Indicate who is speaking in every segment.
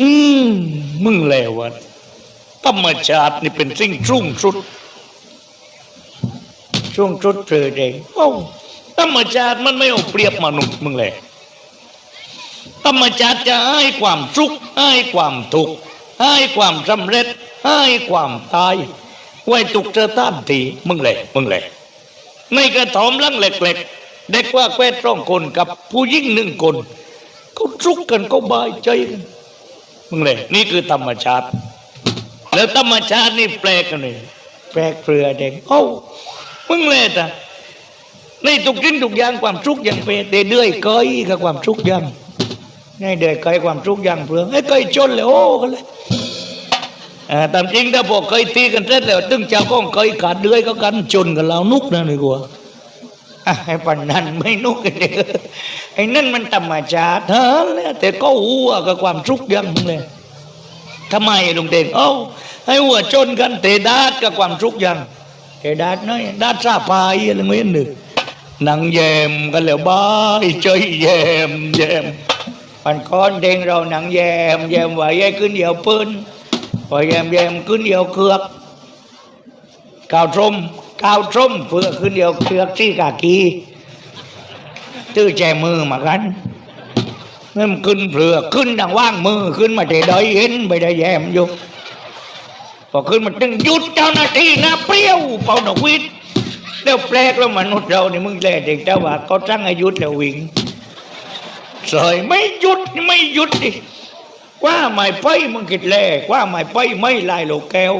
Speaker 1: อืมมึงแล้ววะธรรมชาตินี่เป็นสิ่งชุ่งชุดช่วงชุดเธอเองโอ้าธรรมชาติมันไม่เอาเปรียบมนุษย์มึงเลยธรรมชาติจะให้ความสุขให้ความทุกข์ให้ความสำเร็จให้ความตายไว้ตุกเจอต้านทีมึงเลยมึงเลยในกระถอมลังเล็กๆเด็กว่าแควดร้องคนกับผู้หญิงหนึ่งคนเขาสุขกันเขาบายใจกัน มึงเลยนี่คือธรรมชาติ แล้วธรรมชาตินี่แปลกกันเลยแปลกเปลือเด็กโอ้มึงเลยแต่ในทุกสิ่งทุกอย่างความสุขอย่างเป็นเดือยเกยกับความสุขอย่งในเดือยเกยความสุขอย่างเปลืองไอ้เกยจนเลยโอ้กันเลยตามจริงถ้าบอกเคยตีกันเสร็จแล้วตึงเจ้าก้องเคยขาดเดือยก็กันจนกับเรานุกนะนี่กว่า ไอ้ปันนั้นไม่นุกกันเด้อไอ้นั่นมันธรรมชาติฮะแต่ก็หัวกับความสุกขอย่างเลยทำไมลุงเด่นเอ้าให้หัวจนกันเตะดาดกับความทุกข์ยังเตะดาดน้อยดาดซาพายอะไรเงี้ยหนึ่งนังแยมกันแล้วบ้ายใจแยมแยมมันก้อนเด้งเราหนังแยมแยมไหวไอ้ขึ้นเดียวปืนพอแยมแยมขึ้นเดียวเคือกกาวทรม กาวทรมเพื่อขึ้นเดียวเคือกที่กากีตื้อแจมือมากันนั่นมันขึ้นเปลือกขึ้นดังว่างมือขึ้นมาแต่ดอยเห็นไปได้แยมอยู่พอขึ้นมาตึงหยุดเจ้าหน้าที่นะเปรี้ยวเป่าดอกวิดเดี๋ยวแปลกแล้วมนุษย์เรานี่มึงแล่เด็กเจ้าว่าเขาตั้งอายุแล้ววิ่งสอยไม่หยุดไม่หยุดดิกว่าไม่ไปมึงคิดแล่กว่าไม่ไปไม่ลายโลกแก้ว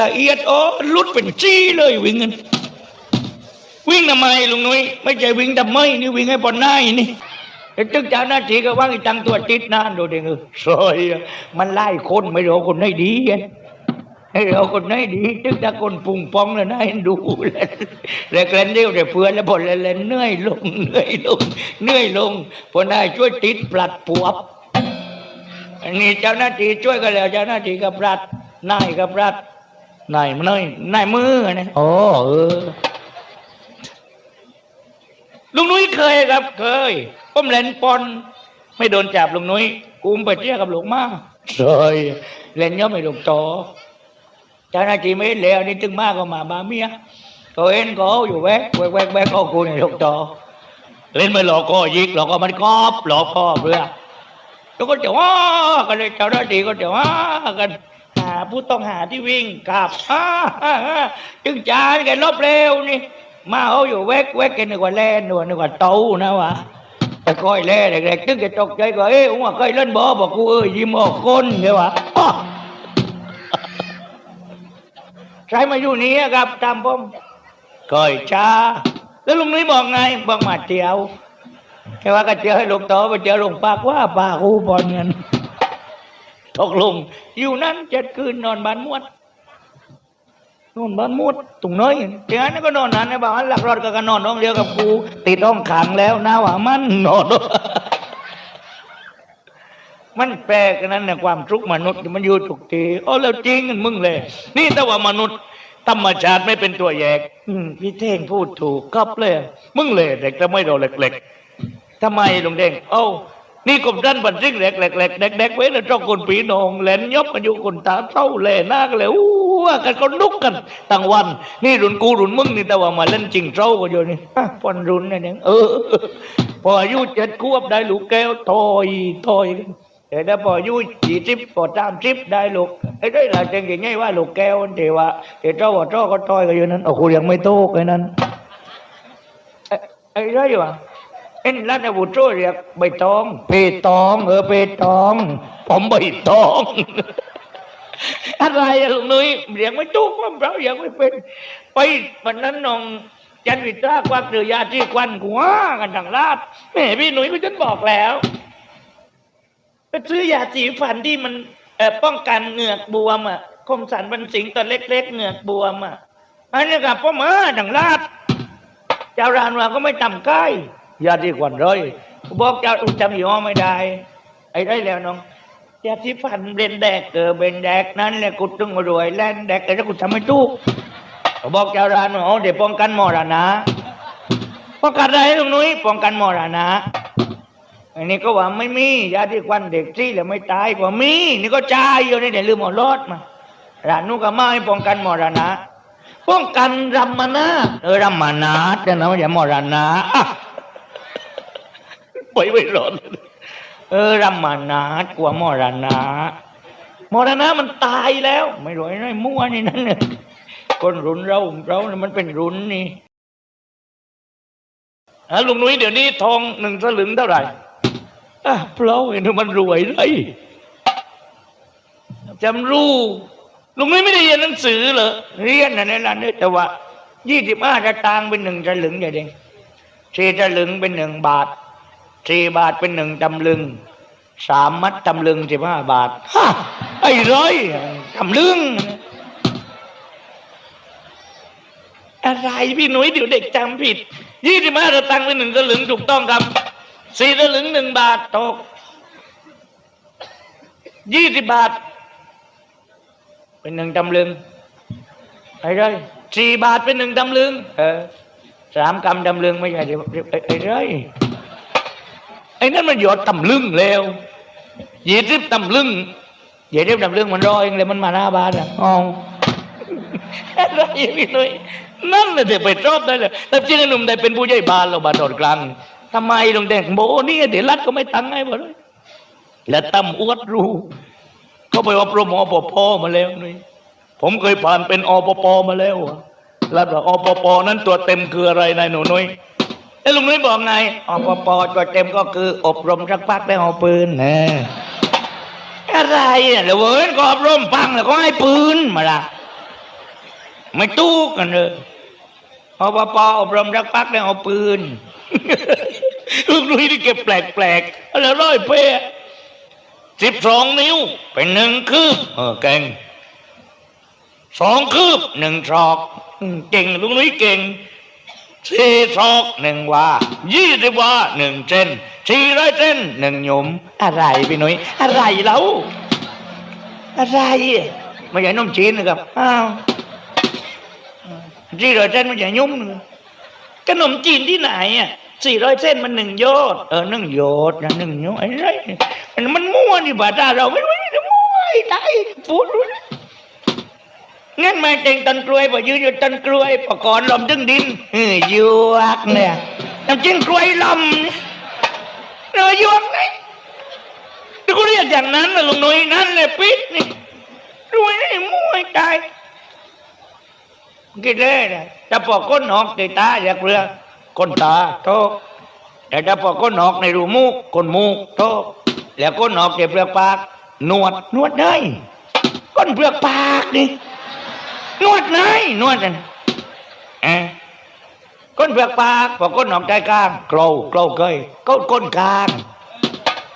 Speaker 1: ละเอียดอ๋อลุดเป็นจี้เลยวิ่งกันวิ่งทำไมลุงนุ้ยไม่ใช่วิ่งทำไมนี่วิ่งให้บอลหน้านี่ไอ้ตึกเจ้าหน้าที่ก็ว่างไอ้ตังตัวติดนานดูเด้งเออซอยอะมันไล่คนไม่รู้คนไหนดีไงให้เราคนไหนดีตึกถ้าคนปุ่งปองแล้วน่าเห็นดูเลยแล้วเล่นเดียวแต่เพื่อนแล้วพอล่นเล่นเหนื่อยลงเหนื่อยลงเหนื่อยลงพอนายช่วยติดปลัดปวบอันนี้เจ้าหน้าที่ช่วยกันแล้ว เจ้าหน้าที่กับปลัดนายกับปลัด นายมันนายนายมือนะโอ้เออลุงนุ้ยเคยครับ เคยผมเล่นปอน ไม่โดนจับลุงนุ้ยกูมไปเที่ยวกับหลวงมาเคยเล่นย่อมไม่ลูกโตเจ้าหน้าที่ไม่เห็นแล้วนี่ตึงมากก็มาบาเมียก็เห็นก็อยู่แวกแวกแวกแวกก็กูในลูกโตเล่นไม่หลอกก็ยิกหลอกก็มันกอบหลอกก็เพื่อแล้วก็จะว่ากันเลยเจ้าหน้าที่ก็จะว่ากันหาผู้ต้องหาที่วิ่งกลับจึงจานกันรอบเร็วนี่ มาเอาอยู่แวกแวกกันนึกว่าแล่นนึกว่านึกว่าโตนะวะแต่ก้อยแล่เด็กๆตึงจะตกใจก็เอ้ยว่าเคยเล่นบอบอกกูเอ้ยยิ้มออกคนเงี้ยวะอ้อใครมาอยู่นี้ครับ ตามผมก้อยจ้าแล้วลุงนี้บอกไงบอกมาเที่ยวแค่ว่าก็เจอให้ลูกโตไปเจอลงปากว่าปากกูบอลเงิน ตกลงอยู่นั่นเจ็ดคืนนอนบ้านมวดนอนบ้านมุดตรงน้อยเดี๋ยวนั้นก็นอนนั้นในบ้านหลักรอดก็นอนน้องเดียวกับกูติดห้องขังแล้วนะว่ามันนอนมันแปลกนั้นเนี่ยความทุกข์มนุษย์มันอยู่ทุกทีโอ้แล้วจริงมึงเลย นี่แต่ว่ามนุษย์ธรรมชาติไม่เป็นตัวแยกพี่เท่งพูดถูกครับเลย มึงเลยเด็กแต่ไม่เราเล็กๆทำไมลุงเด้งเอ้า นี่กบด้านบันทึกเล็กๆเล็กๆเด็กๆไว้แล้วจ้องคนปีนองแหลนยบกันอยู่คนตาเท่าแหล่หน้ากันเลยอู้ว่ากันก็นุกกันตั้งวัน นี่รุนกูรุนมึงนี่แต่ว่ามาเล่นจริงเท่ากันอยู่นี่ฮะปอนรุนนี่เนี่ยเออ พออายุเจ็ดขวบได้ลูกแก้วถอยถอยกันแต่ถ้าพออายุสี่สิบพอสามสิบได้ลูกไอ้ได้ละจังอย่างไงว่าลูกแก้วมันเทว่าเทเจ้าว่าเจ้าก็ถอยกันอยู่นั้นโอ้โหยังไม่โตกันนั้นไอ้ไอ้ไรวะ เอ็นรัฐบุตรเรียกใบตองเปตองเออเปตอง ผมใบตอง อะไรอะลุงนุ้ยเรียกไม่ถูกว่าเราเรียกไม่เป็น ไปวันนั้นน้องจันวิตรากวักเรือยาที่ควันกูว่ากันทางลาดแม่พี่หนุ่ยก็ฉันบอกแล้วไปซื้อยาสีฟันที่มันเอ่อป้องกันเหงือกบวมอะคมสันบันสิงตัวเล็ก ๆ เหงือกบวมอะอันนี้กับพ่อมาทางลาดเจ้าร้านว่าก็ไม่ต่ำใกล้ ยาดีกว่าเลยบอกเจ้าจำยอไม่ได้ ไอ้ได้แล้วน้องยาที่ฟันเบนแดกเออเบนแดกนั้นแหละกูตึงรวยแล่นแดกแต่กูทำไม่ถูกบอกเจ้าร้านว่าอ๋อเดี๋ยวป้องกันมรณะป้องกันอะไรลุงนุ้ยป้องกันมรณะอันนี้ก็ว่าไม่มียาที่ควันเด็กที่แล้วไม่ตายกว่ามี นี่ก็จ่ายอยู่นี่เดี๋ยวลืมเอารถมาร้านนู้นก็มาให้ป้องกันมรณะป้องกันรัมมานาเออรัมมานาถแต่นะไม่ใช่มรณะ ไปไม่รอดเออรัมมานาถกว่ามรณะมรณะมันตายแล้ว ไม่รู้ไอ้มั่วนี่นั่นเนี่ยคนรุนเราเราเนี่ยมันเป็นรุนนี่ฮะลุงนุ้ยเดี๋ยวนี้ทองหนึ่งสลึงเท่าไหร่อะเพราะเห็นว่ามันรวยเลยจำรู้ลุงนุ้ยไม่ได้เรียนหนังสือเหรอเรียนนะในนั้นเนี่ยแต่ว่ายี่สิบห้าจะตางเป็นหนึ่งสลึงอย่างเดียวสี่สลึงเป็นหนึ่งบาท สี่บาทเป็นหนึ่งตำลึงสามมัดตำลึงสิบห้าบาทฮะไอ้ร้อยตำลึง อะไรพี่หนุ่ยเดี๋ยวเด็กจำผิดยี่สิบห้าจะตังค์เป็นหนึ่งสลึงถูกต้องครับสี่สลึงหนึ่งบาทตกยี่สิบบาท เป็นหนึ่งตำลึงไอ้ไรสี่บาทเป็นหนึ่งตำลึง เออสามกำตำลึงไม่ใช่เดี๋ยวไอ้ไอ้ไร ไอ้นั่นมันหยอดตำลึงแล้วหยี่สิบตำลึงหยี่สิบตำลึงมันรอเองเลยมันมาหน้าบ้านอะอ๋ออะไรพี่หนุ่ยนั่นเลยเดี๋ยวไปชอบได้เลยแต่จริงๆหนุ่มได้เป็นผู้ใหญ่บ้านเราบ้านดอนกลางทำไมลงแดงโบนี่เดี๋ยวรัฐก็ไม่ตั้งให้หมดเลยและตั้มอวดรู้เขาไปอบรมอปปมาแล้วนี่ผมเคยผ่านเป็นอปปมาแล้วอะรัฐว่าอปปนั้นตัวเต็มคืออะไรนายหนูนุ้ย ไอ้ลุงนุ้ยบอกไงอปปตัวเต็มก็คือ อบรมสักพักได้เอาปืนนะอะไรอะเดี๋ยวเว้ยก็อบรมปังแล้วก็ให้ปืนมาละไม่ตู้กันเลยอปปอบรมรักปักได้เอาปืนลูกนุ้ยที่เก็บแปลกๆแล้วร้อยเป้สิบสองนิ้ว เป็นหนึ่งคืบเออเก่งสองคืบหนึ่งศอกอืมเก่งลูกนุ้ยเก่ง สี่ศอกหนึ่งวายี่สิบวาหนึ่งเซนสี่ร้อยเซนหนึ่งหยุมอะไรพี่นุ้ยอะไรแล้วอะไรไม่ใช่นมจีนนะครับอ้าวสี่ร้อยเส้นมันจะยุ่งหนึ่งขนมจีนที่ไหนอะสี่ร้อยเส้นมันหนึ่งโยอดเออหนึ่งโยอดนะหนึ่งยอดอ้ไรมันมั่วนี่บาตาเราไม่รู้จะมั่วไอ้ตายพูดรู้ งั้นมาเจงตันกล้วยพะยืนอยู่ตันกล้วยพะก่อนลมถึงดินเฮ้ยยวกเนี่ยน้ำจิ้งกล้วยลมเนี่ยวกไหมที่กูเรียกอย่างนั้นนะลุงนุ้ยนั่นเลยปิดนี่รวยนี่มั่วตายกินเลยนะแต่พอก้นหนอกติตาอยากเรือกคนตาโตแต่ถ้าพอก้นหนอกในรูมูกคนมูกโตแล้วก้นหนอกเก็บเปลือกปากนวดนวดเลยก้นเปลือกปากนี่ ดไหยนวดนั่นก้นเปลือกปากพอก้นหนองใจกลางโกลโกลเกยก้นก้นกลาง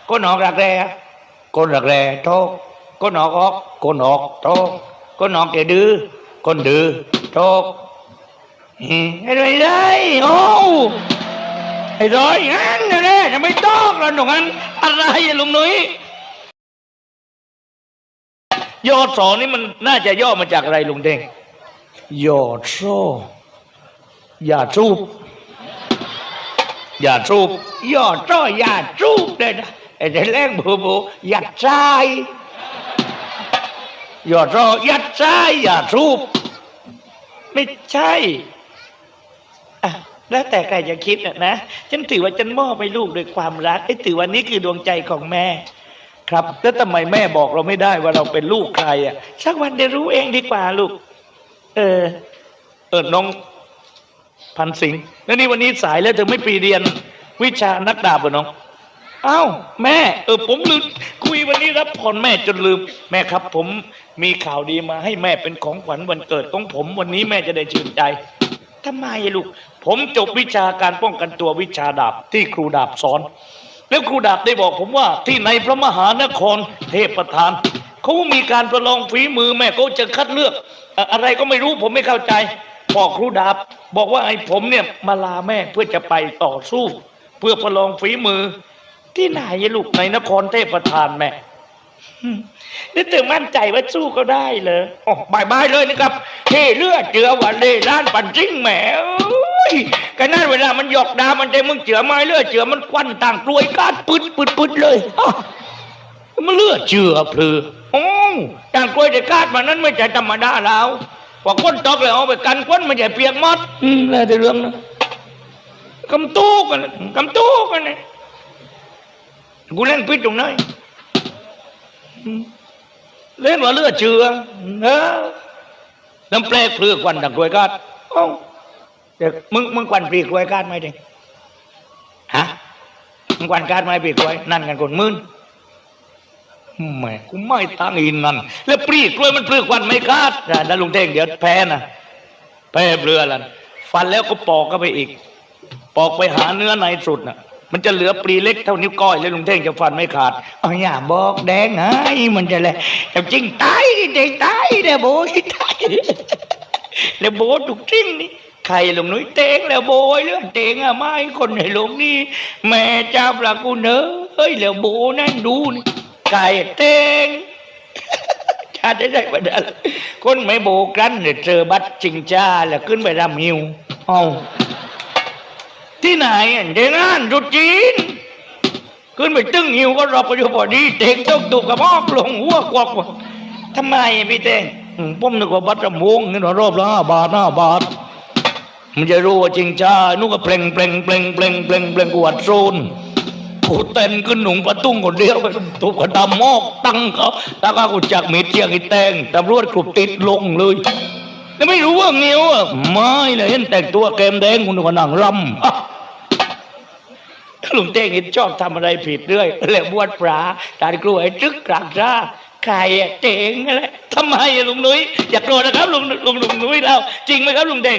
Speaker 1: ก้นหนองรักแร้ก้นรักแร้โทกก้นหนองออกก้นออกโทกก้นหนองแกดื้อก้นดื้อโทกอะไรได้โอ้ไอ้ร้อยงั้นเลยจะไม่ต้องแล้วหนุ่มงั้นอะไรลุงหนุ่ยย่อสองนี่มันน่าจะย่อมาจากอะไรลุงเด้ง ยอดโซ่อย่าจูบอย่าจูบยอดโซ่อย่าจูบเลยนะไอ้เด็กแรงบูบูยัดใจยอดโซ่หยัดใจอย่าจูบไม่ใช่อะแล้วแต่ใครจะคิดอะนะ ฉันถือว่าฉันมอบให้ลูกด้วยความรักไอ้ถือว่านี่คือดวงใจของแม่ ครับ แล้วทำไมแม่บอกเราไม่ได้ว่าเราเป็นลูกใครอะสักวันได้รู้เองดีกว่าลูก เออ เออน้องพันสิงห์แล้วนี่วันนี้สายแล้วเธอไม่ไปเรียน วิชานักดาบเหรอน้องเอ้าแม่ เออ ผมลืมคุยวันนี้รับผ่อนแม่จนลืม แม่ครับ ผมมีข่าวดีมาให้แม่เป็นของขวัญวันเกิดของผมวันนี้แม่จะได้ชื่นใจทำไมลูก ผมจบวิชาการป้องกันตัววิชาดาบที่ครูดาบสอน แล้วครูดาบได้บอกผมว่าที่ในพระมหานครเทพประธานเขามีการประลองฝีมือแม่เขาจะคัดเลือก อะอะไรก็ไม่รู้ผมไม่เข้าใจบอกครูดาบ บอกว่าไอ้ผมเนี่ยมาลาแม่เพื่อจะไปต่อสู้ เพื่อประลองฝีมือ ที่ไหนอะลูกในนครเทพประธานแม่นี่ถึงมั่นใจว่าสู้ก็ได้เลยโอ้บายบายเลยนะครับเทเลือดเจือวันเลยล้านปันจิ้งแหมเอ้ยกันนั่นเวลามันหยอกดามันใจมึงเจือไม้เลือดเจือมันควันต่างกลวยกาดปึดปึดปึดเลยอ้าว มันเลือดเจือเพลือโอ้ต่างกลวยแต่กาดมันนั้นไม่ใช่ธรรมดาแล้วว่าก้นตอกเลยเอาไปกันก้นมันใหญ่เปียกมดอืมแล้วแต่เรื่องนะกำตู้กันกำตู้กันนะกูเล่นพิษตรงไหนเล่นว่าเลือดเจือเออน้ำแปลกเพลือกวันดังกลวยกาดเอ้าเด็กมึงมึงควันปีกลวยกาดไหมด็กฮะมึงควันกาดไหมปีกลวยนั่นกันคนมื่น แหม่กูไม่ตั้งอินนั่นแล้วปลีกล้วยมันเพลือกวันไม่กาดนะนั่นลุงเท่งเดี๋ยวแพ้นะแพ้เรือละฟันแล้วก็ปอกก็ไปอีก ปอกไปหาเนื้อในสุดน่ะ มันจะเหลือปลีเล็กเท่านิ้วก้อยเลยลุงเท่งจะฟันไม่ขาดเอาอย่าบอกแดงไงมันจะเลยแต่จริงตายเด็กตายเด้อโบยตายแล้วโบถูกจริงนี่ใครลุงนุ้ยเตงแล้วโบยเรื่องเตงอะไม่คนในโลกนี้แม่เจ้าประกูเนอเฮ้ยแล้วโบนั่นดูนี่ ไก่เตงชาติได้บัดลคนไม่โบกันเนี่ยเจอบัตรจริงจ้าแล้วขึ้นไปรำหิวเอาที่ไหนเดงานรุจีน ขึ้นไปตึ้งหิวก็รอประโยชน์พอดีเต็งต้องตุกกระบอกลงหัวกวกวะทำไมพี่เต็งอืมผมนึกว่าบัตรลำวงเงินรอบละห้าบาทห้าบาทมันจะรู้ว่าจริงจ้านุก็เปล่งเปล่งเปล่งเปล่งเปล่งเปล่งกวดโซน กูเต้นขึ้นหนุ่งประตุ้งคนเดียวไปถูกระดำมอกตั้งเขาแล้วก็กูจักมีเจียงอีแตงตำรวจกรุบติดลงเลยแล้วไม่รู้ว่าเงี้ยวอะไม่เลยเห็นแต่งตัวเกมแดงคุณนึกว่านั่งรำอะลุงเต้งเห็นชอบทำอะไรผิดเรื่อยแล้วบวชพระตานกล้วยจึกกลางราใครอะเจ๋งอะไรทำไมลุงนุ้ยอย่าโกรธนะครับลุงลุงลุงนุ้ยเราจริงไหมครับลุงเต้ง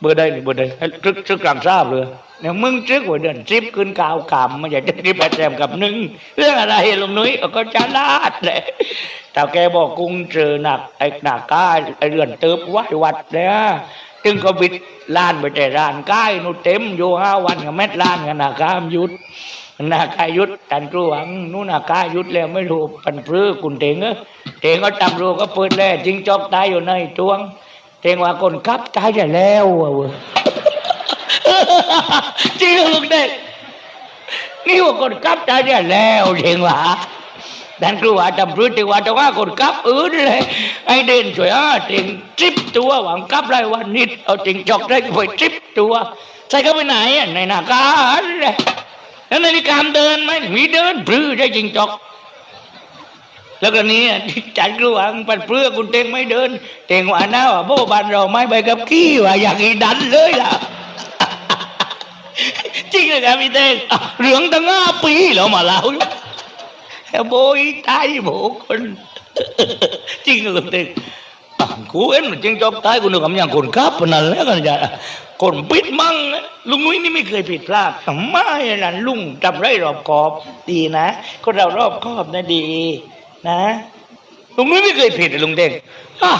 Speaker 1: เบอร์ใดนี่เบอร์ใดให้จึกจึกกลางทราบเลยเนี่ยมึงจึกหัวเดินทริปขึ้นกาวขำมันอยากจะทริปแปดแซมกับหนึ่งเรื่องอะไรลุงนุ้ยเอาก็จะลาดเลยแต่แกบอกกุ้งเจอหนักไอ้หนักก้าไอ้เรือนเติบไหววัดเลยอะจึงก็บิดล้านไปแต่ร้านก้ายนู่นเต็มอยู่ห้าวันกับแม่ล้านกันนาคามยุดนาคายุดตันกลวงนู่นหนาคายุดแล้วไม่รู้ปันพื้กุนเตงเออเตงก็ตำรู้ก็เปิดแล้วจิงจอกตายอยู่ในตวง เตงว่าคนขับตายได้แล้วอะเว้ยจริงเลูกเด็กนี่ว่าคนกับตายได้แล้วเองวะดันคือว่าทำพฤติว่าแต่ว่าคนกับอื่นเลยไอเด่นช่วยอะจริงทริปตัวหวังกับไรวันนิดเอาจริงจอกได้ไปทริปตัวใส่เขาไปไหนอะในหน้าการเลยแล้วนาฬิกาเดินไหมมีเดินพลื้ได้จริงจอก แล้วก็นี้จันกระวังปันเพื่อคุณเตงไม่เดิน เตงว่าหน้าว่าโบบันเราไม่ไปกับขี้ว่าอยากอีดันเลยล่ะจริงเลยครับพี่เต้งเหลืองตั้งห้าปีแล้วมาแล้วโบยตายโบคนจริงเลยเต้งอะกูเอ็นมันจริงจอบตายกูนึกว่มันอย่างคนครับปนั่นแล้วกันจะคนปิดมั่งลุงนุ้ยนี่ไม่เคยผิดพลาดไมล่ะลุงจำไรรอบคอบดีนะ คนเรารอบคอบนะดี นะลุงนุ้ยไม่เคยผิดเลยลุงเด้งอะ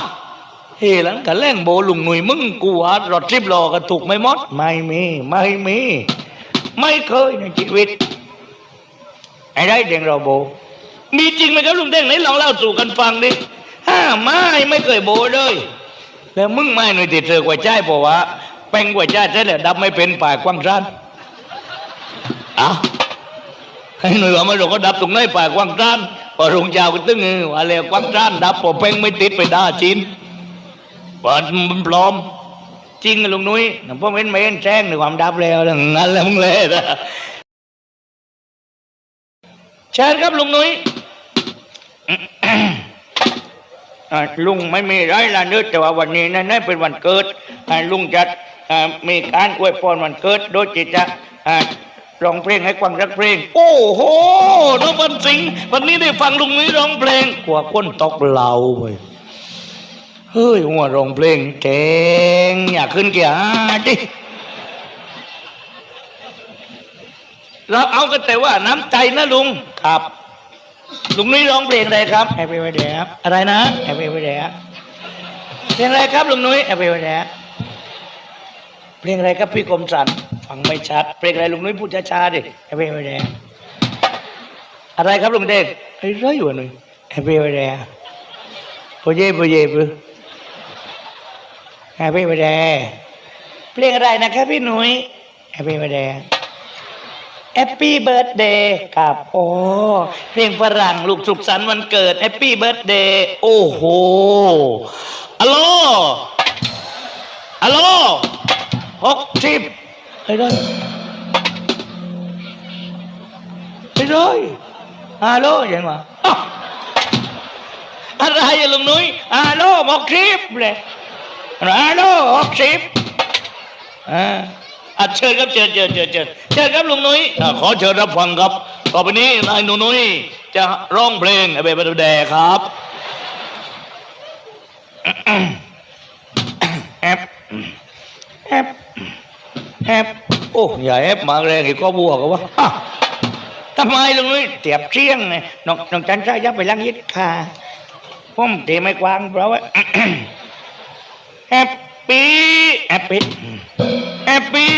Speaker 1: เฮหลังกันแล่งโบลุงหนุ่ยมึงกูว่ารถทริปรอกันถูกไหม่มด ไม่มีไม่มีไม่เคยในชีวิตไอ้ได้เด้งเราโบ มีจริงไหมครับลุงเด้งไหนลองเล่าสู่กันฟังดิห้าไม่ไม่เคยโบเลย แล้วมึงไม่หน่อยติดเธอกว่าใจเพราะว่าแป้งกว่าใจใช่แล้วดับไม่เป็นป่ากว้างสั้นอ้าให้หน่วยว่าม่รู้ก็ดับตรงไหนป่ากว้างสั้น พอรุงเจ้าก็ตึ้งว่าแล้วกว้างสั้นดับพอแป้งไม่ติดไปด่าจีนเปิดมันปลอม จริงอะลุงนุ้ยหลวงพ่อเว้นไม่เห็นแจ้งในความดับแล้วเรื่องนั้นแล้วมึงเลยนะเชิญครับลุงนุ้ยลุงไม่มีไรละนึกแต่ว่าวันนี้นั่นเป็นวันเกิดลุงจะอ่ามีการอวยพรวันเกิดโดยจิตจะ ร้องเพลงให้ฟังสักเพลง โอ้โหน้องบันสิงห์วันนี้ได้ฟังลุงนุ้ยร้องเพลงกว่าคนตกเหลาเว้ยเฮ้ยหัวร้องเพลงเจ๋งอยากขึ้นเกียร์ดิเราเอากันแต่ว่าน้ำใจนะลุงครับ ลุงนี่ร้องเพลงอะไรครับแฮปปี้วันเดย์ครับอะไรนะแฮปปี้วันเดย์เพลงอะไรครับลุงนุ้ยแฮปปี้วันเดย์เพลงอะไรครับพี่กรมสัน ฟังไม่ชัด เพลงอะไรลุงนุ้ยพูดช้าๆดิแฮปปี้วันเดย์อะไรครับลุงเด็กไอ้ไรอยู่วหนุ่ยแฮปปี้วันเดย์ Puji puji pu. Happy birthday. เพลงอะไรนะครับพี่หนุ้ยแฮปปี้เบิร์ดเดย์แฮปปี้เบิร์ดเดย์ครับ โอ้เพลงฝรั่งลูกสุขสันต์วันเกิดแฮปปี้เบิร์ดเดย์โอ้โหอัลโหลอัลโหลหกสิบ เฮ้ยเลยเฮ้ยเลยฮัลโหลยังวะอะไรอะลุงนุ้ยฮัลโหลหกสิบเลยฮัลโหลหกสิบอ่าอะเชิญครับเชิญเชิญเชิญเชิญเชิญครับลุงนุ้ยขอเชิญรับฟังครับต่อไปนี้นายหนูนุ้ยจะร้องเพลงไอ้เบลแดครับแอปแอป แอปโอ้อย่าแอปมาแรงอีกก็บวกกันวะฮะทำไมลุงนุ้ยเตียบเชี่ยงไงน้องน้องจันทร์ยับไปล้างยิดค่ะผมเตะไม่กวางเพราะว่าแฮปปี้แฮปปี้แฮปปี้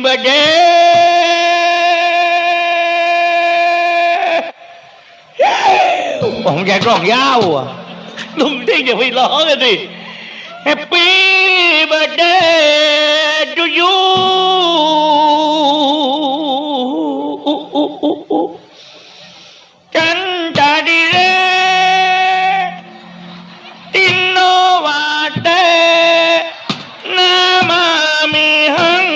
Speaker 1: เบอร์เดย์ผมอยากร้องยาวอะลุงที่จะไปร้องกันดิแฮปปี้ เบอร์เดย์ดูยูจันตาดีเร Innovate nama mi hằng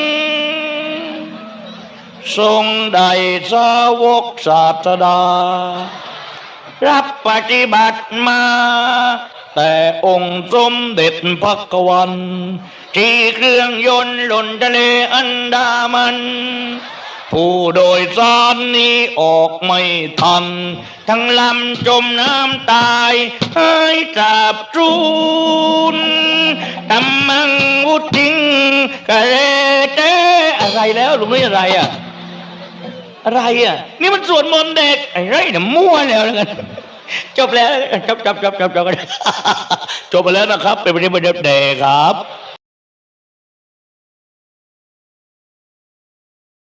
Speaker 1: ทรงได้สาวกศาสดารับปฏิบัติมา แต่องค์สมเด็จพระกวันที่เครื่องยนต์หล่นทะเลอันดามัน ผู้โดยสารนี้ออกไม่ทัน ทั้งลำจมน้ำตายหายจาบจูนตำมังวุติงกะเลเตอะไรแล้วลุงนี่อะไรอะ อะไรอะ นี่มันสวดมนต์เด็ก ไอ้ไรเนี่ยมั่วแล้วแล้วกัน จบแล้วจบจบจบจบจบจบแล้วนะครับ เป็นวันนี้เด็นเด็กครับ